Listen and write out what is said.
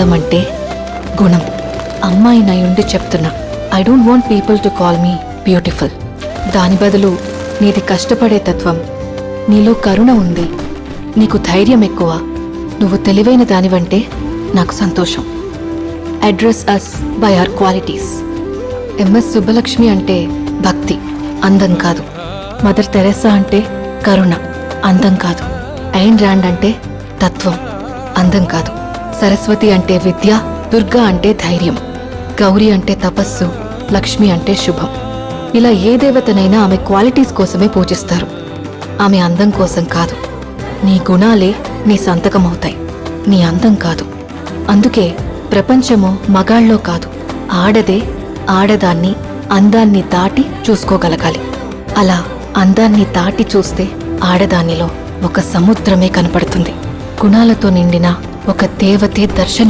అందం అంటే గుణం. అమ్మాయి నయుండి చెప్తున్నా I don't want people to call me beautiful దాని బదులు నీది కష్టపడే తత్వం నీలో కరుణ ఉంది నీకు ధైర్యం ఎక్కువ నువ్వు తెలివైన దానివంటే నాకు సంతోషం. Address us by our qualities MS Subbulakshmi అంటే భక్తి అందం కాదు. మదర్ తెరెసా అంటే కరుణ అందం కాదు. ఐన్ ర్యాండ్ అంటే తత్వం అందం కాదు. సరస్వతి అంటే విద్య దుర్గా అంటే ధైర్యం గౌరీ అంటే తపస్సు లక్ష్మి అంటే శుభం. ఇలా ఏ దేవతనైనా ఆమె క్వాలిటీస్ కోసమే పూజిస్తారు. ఆమె అందం కోసం కాదు. నీ గుణాలే నీ సంతకం అవుతాయి నీ అందం కాదు. అందుకే ప్రపంచము మగాళ్ళలో కాదు. ఆడదే ఆడదాన్ని అందాన్ని దాటి చూసుకోగలగాలి. అలా అందాన్ని దాటి చూస్తే ఆడదానిలో ఒక సముద్రమే కనపడుతుంది. గుణాలతో నిండిన ఒక దేవతే దర్శనం